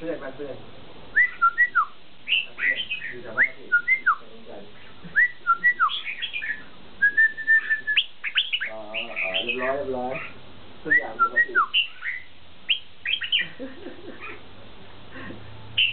พื่อนเพื่อนอยู่แถวบ้านพี่ตนอ๋อเรียบร้อยเรียบร้อยทุกอย่างปกติ